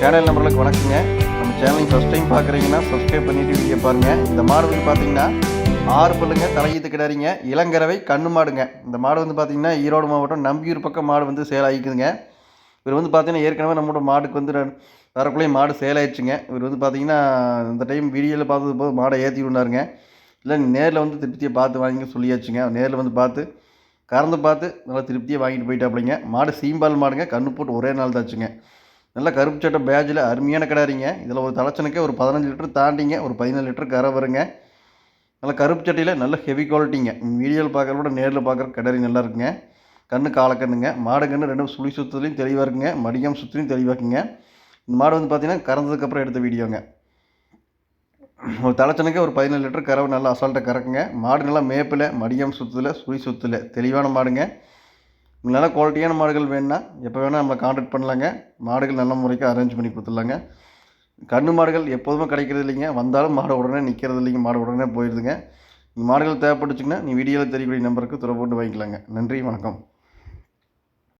Channel நம்பர்களுக்கு வணக்கங்க. நம்ம சேனலுக்கு ஃபஸ்ட் டைம் பார்க்குறீங்கன்னா சப்ஸ்கிரைப் பண்ணிட்டு வீடியோ பாருங்கள் இந்த மாடு வந்து பார்த்தீங்கன்னா ஆறு பல்லுங்க தலையீத்து கிடாரிங்க. இளங்கரவை கண்ணு மாடுங்க. இந்த மாடு வந்து பார்த்தீங்கன்னா ஈரோடு மாவட்டம் நம்பியூர் பக்கம் மாடு வந்து சேல் ஆகிக்குதுங்க. இவர் வந்து பார்த்தீங்கன்னா ஏற்கனவே நம்மளோட மாடுக்கு வந்து வரக்குள்ளே மாடு சேல் ஆயிடுச்சுங்க. இவர் வந்து பார்த்தீங்கன்னா இந்த டைம் வீடியோவில் பார்த்தது போது மாடை ஏற்றி விடாருங்க இல்லை நேரில் வந்து திருப்தியை பார்த்து வாங்கி சொல்லியாச்சுங்க. நேரில் வந்து பார்த்து கறந்து பார்த்து நல்லா திருப்தியாக வாங்கிட்டு போயிட்டாப்புலைங்க. மாடு சீம்பால் மாடுங்க கண்ணு போட்டு ஒரே நாள் தாச்சுங்க. நல்லா கருப்பு சட்டை பேஜில் அருமையான கிடாரிங்க இதில் ஒரு தலைச்சனுக்கே ஒரு பதினஞ்சு லிட்டர் தாண்டிங்க ஒரு பதினேழு லிட்டர் கரை வருங்க. நல்லா கருப்பு சட்டையில் நல்ல ஹெவி குவாலிட்டிங்க வீடியோவில் பார்க்குறத விட நேரில் பார்க்குற கிடாரி நல்லா இருக்குங்க. கண்ணு காலக்கண்ணுங்க மாடு கண்ணு ரெண்டும் சுழி சுற்றுலையும் தெளிவாக இருக்குங்க. மடியம் சுற்றிலையும் தெளிவாக இருக்குங்க. இந்த மாடு வந்து பார்த்திங்கன்னா கறந்ததுக்கப்புறம் எடுத்த வீடியோங்க. ஒரு தலைச்சனுக்கே ஒரு பதினேழு லிட்டர் கறவை நல்லா அசால்ட்டாக கறக்குங்க. மாடு நல்லா மேப்பில் மடியம் சுற்றுல சுழி சுற்றுல தெளிவான மாடுங்க. நல்ல குவாலிட்டியான மாடுகள் வேணும்னா எப்போ வேணால் நம்மளை காண்டாக்ட் பண்ணலாங்க. மாடுகள் நல்ல முறைக்கு அரேஞ்ச் பண்ணி கொடுத்துடலாங்க. கன்று மாடுகள் எப்போதுமே கிடைக்கிறது இல்லைங்க. வந்தாலும் மாடு உடனே நிற்கிறது இல்லைங்க. மாடு உடனே போயிடுதுங்க மாடுகள் தேவைப்பட்டுச்சுங்கன்னா நீ வீடியோவில் தெரியக்கூடிய நம்பருக்கு துறை போட்டு வாங்கிக்கலாங்க. நன்றி வணக்கம்.